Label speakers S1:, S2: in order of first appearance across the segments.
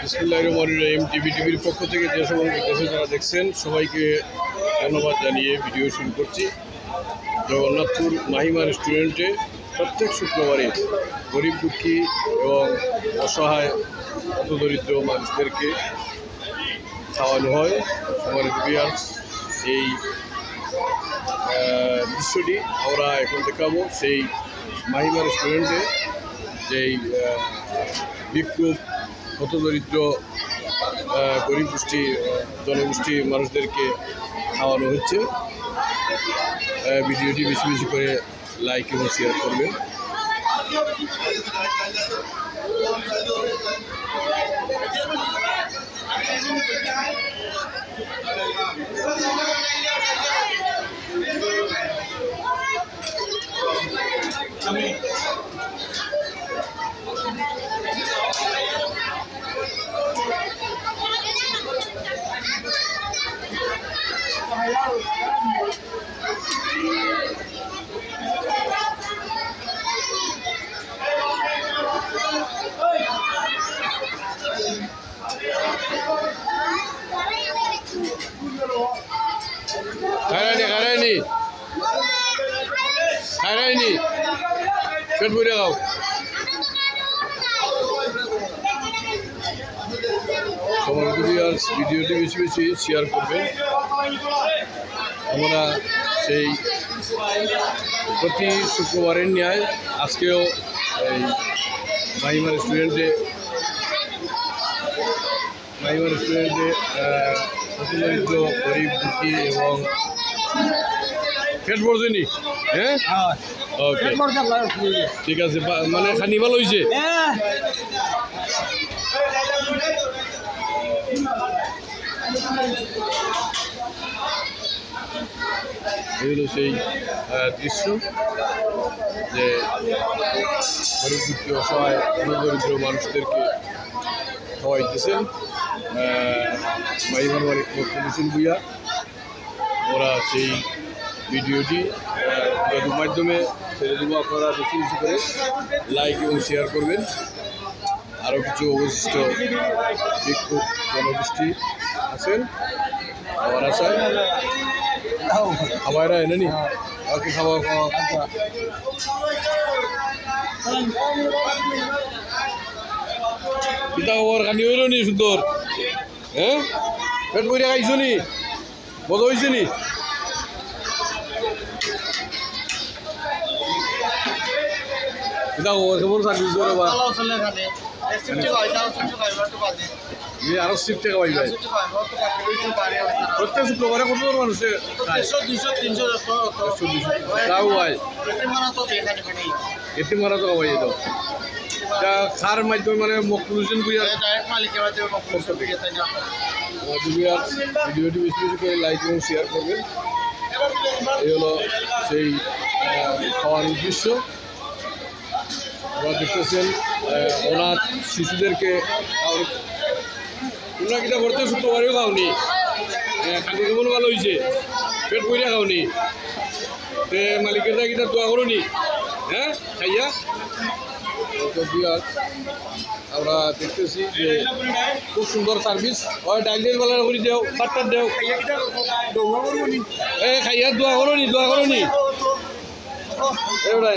S1: বিসমুল্লাহ টিভি, টিভির পক্ষ থেকে যে সমস্ত দেশে যারা দেখছেন, সবাইকে ধন্যবাদ জানিয়ে ভিডিও শুরু করছি। জগন্নাথপুর মাহিমা রেস্টুরেন্টে প্রত্যেক শুক্রবারে গরিব দুঃখী এবং অসহায় অত দরিদ্র মানুষদেরকে খাওয়ানো হয়। আমার বিয়ার্স এই দৃশ্যটি আমরা এখন দেখাবো সেই মাহিমা রেস্টুরেন্টে যেই বিক্ষোভ হতদরিদ্র গরিব গোষ্ঠী জনগোষ্ঠী মানুষদেরকে খাওয়ানো হচ্ছে। ভিডিওটি বেশি বেশি করে লাইক এবং শেয়ার করবেন। ভরে খাও সবার যদি আর ভিডিওটি বেশি বেশি শেয়ার করবেন আমরা সেই প্রতি শুক্রবারের ন্যায় আজকেও এই মাহিমা রেস্টুরেন্টে মাহিমা রেস্টুরেন্টে প্রতিনিধিত্ব গরিব দুঃখী এবং পেট হ্যাঁ। ওকে ঠিক আছে মানে খানি ভালো হয়েছে এই সেই দৃশ্য যে অসহায় দরিদ্র মানুষদেরকে খাওয়াইতেছেন মাইমার মালিক মকবুল ভুইয়া ওরা সেই ভিডিওটি আহ, মাধ্যমে ছেড়ে দেবো। আপনারা বেশি বেশি করে লাইক এবং শেয়ার করবেন। আরও কিছু অবশিষ্ট বিক্ষোভ জনগোষ্ঠী আছেন আমার আশায় খাবার এনে নি? ওকে খাবার খাওয়া কিতা খবর খানি হইল নি সুন্দর? হ্যাঁ? পেট বইরা খাইছো নি? মজা হয়েছে নি? কিতা খবর কেমন সার্ভিস করে বা যে আরও সিট টাকা পাই যায় প্রত্যেক শুক্রবারে কত মানুষে? তাও এতে মারা তো খাওয়াই যেত তা খার মাধ্যমে মানে মকলুজন বুঝার ভিডিওটি বেশি বেশি করে লাইক এবং শেয়ার করবেন। এই হলো সেই আহ, খাওয়ানোর দৃশ্য আপনারা দেখতেছেন অনাথ শিশুদেরকে তোমরা কিটা ভরতে শুক্রবারেও খাওনি। কেমন ভালো হয়েছে পেট পইরা খাওনি। তে মালিকের দা কিটা দোয়া করো হ্যাঁ খাইয়া আমরা দেখতেছি যে খুব সুন্দর সার্ভিস ওই ডাইল ডাইল বেলা করে দেও সাতটার দেও। এ, খাইয়া দোয়া করো নি দোয়া করো এবার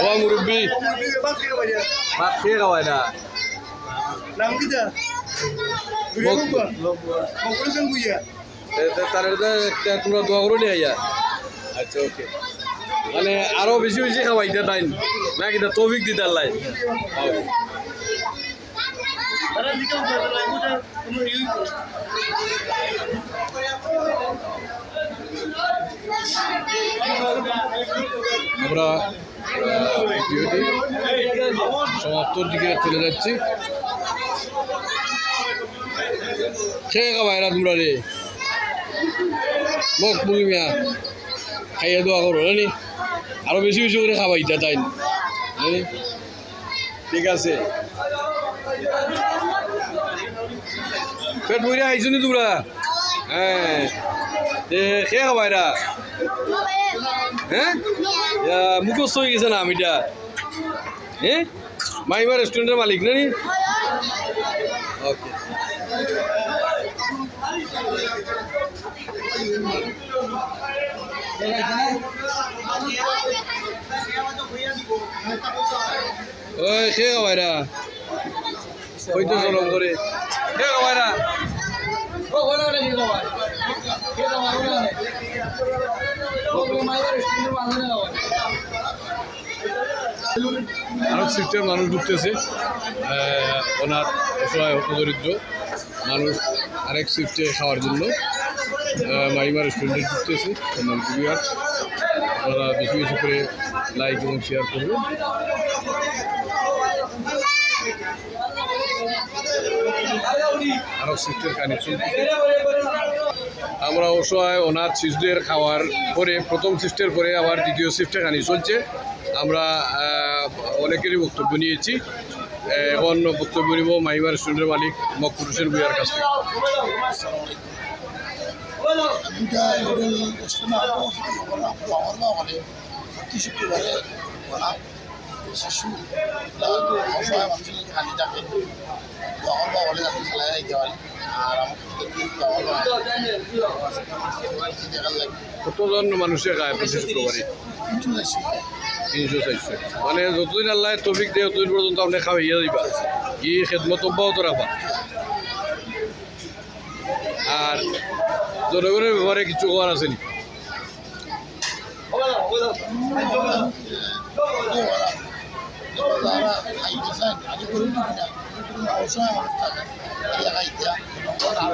S1: ও মুরব্বী ভাত খেয়ে খাওয়ায় না।
S2: নাম কি
S1: তোমরা দোয়া করো নি আইয়া? আচ্ছা ওকে। মানে আরও বেশি বেশি খাওয়াই দে তাই না কিনা তৌফিক দিতে আল্লাহ
S2: তারা জিজ্ঞাসা করে লাইবুটা কোনো ইউই
S1: আমরা ভিডিওটি সমাপ্তর দিকে চলে যাচ্ছি। খেয়ে তোমরা রে। মোক মুগি মিয়া, খাইয়া করো, জানি? আরও বেশি বেশি করে খাবাই তা তাই ঠিক আছে। পেট ভরে আইছো নি তোমরা? হ্যাঁ। খেয়ে খাবাই এরা হ্যাঁ মুখস্থ হয়ে গেছে হ্যাঁ মাইমা রেস্টুরেন্টের মালিক না নি ওকে। ওই খেয়ে খাবাইরা ওই তো চলম করে খেয়ে খাবাইরা আরও সিস্টেম মানুষ ঢুকতেছে। ওনার অসহায় হতদরিদ্র মানুষ আরেক শিফটে খাওয়ার জন্য। মাইমা রেস্টুরেন্টে ঢুকতেছে, সম্মান কুবিয়ার ওনারা বেশি বেশি করে লাইক এবং শেয়ার করবেন। আরও শিফটের কানেকশন আমরা অসহায়, অনাথ শিশুদের খাওয়ার পরে, প্রথম শিফটের পরে আবার দ্বিতীয় শিফটে খানি চলছে। আমরা অনেকেরই বক্তব্য নিয়েছি। এখন বক্তব্য নিব মাইমা রেস্টুরেন্টের মালিক মকবুর হোসেন ভুইয়ার কাছ থেকে।
S3: শিশু অসহায় মানুষের থাকে
S1: কতজন মানুষে খায় প্রতি শুক্রবারে মানে যতদিন আল্লাহ তফিক দেয় ততদিন পর্যন্ত আপনি খাওয়াইয়া দিবা ই খেদমত অব্যাহত রাখবা আর জনগণের ব্যাপারে কিছু করার আছে নি